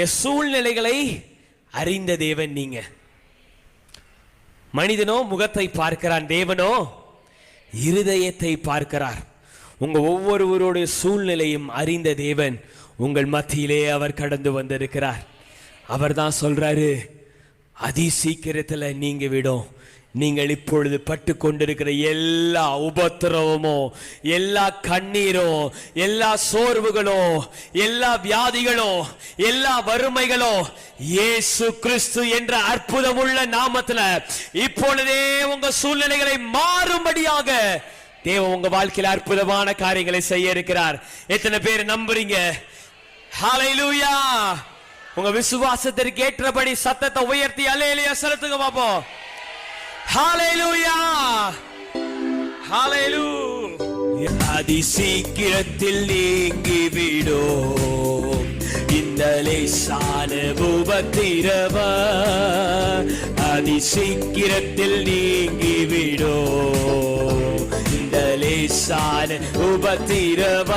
என் சூழ்நிலைகளை அறிந்த தேவன் நீங்க. மனிதனோ முகத்தை பார்க்கிறான் தேவனோ இருதயத்தை பார்க்கிறார். உங்க ஒவ்வொருவருடைய சூழ்நிலையும் அறிந்த தேவன் உங்கள் மத்தியிலே அவர் கடந்து வந்திருக்கிறார். அவர் தான் சொல்றாரு அதி சீக்கிரத்தில் நீங்க விடும். நீங்கள் இப்பொழுது பட்டு கொண்டிருக்கிற எல்லா உபத்திரவமோ எல்லா கண்ணீரும் எல்லா சோர்வுகளோ எல்லா வியாதிகளோ எல்லா வறுமைகளும் இயேசு கிறிஸ்து என்ற அற்புதமுள்ள நாமத்துல இப்பொழுதே உங்க சூழ்நிலைகளை மாறும்படியாக தேவ உங்க வாழ்க்கையில அற்புதமான காரியங்களை செய்ய இருக்கிறார். எத்தனை பேர் நம்புறீங்க? ஹalleluya உங்க விசுவாசத்திற்கு ஏற்றபடி சத்தத்தை உயர்த்தி அல்லேலியா செலுத்துங்க பாப்போம். ஹalleluya ஹalleluya அதி சீக்கிரத்தில் நீங்கிவிடும். இந்த லேசான உபத்திரவ அதி சீக்கிரத்தில் நீங்கிவிடும் இந்த லேசான உபத்திரவ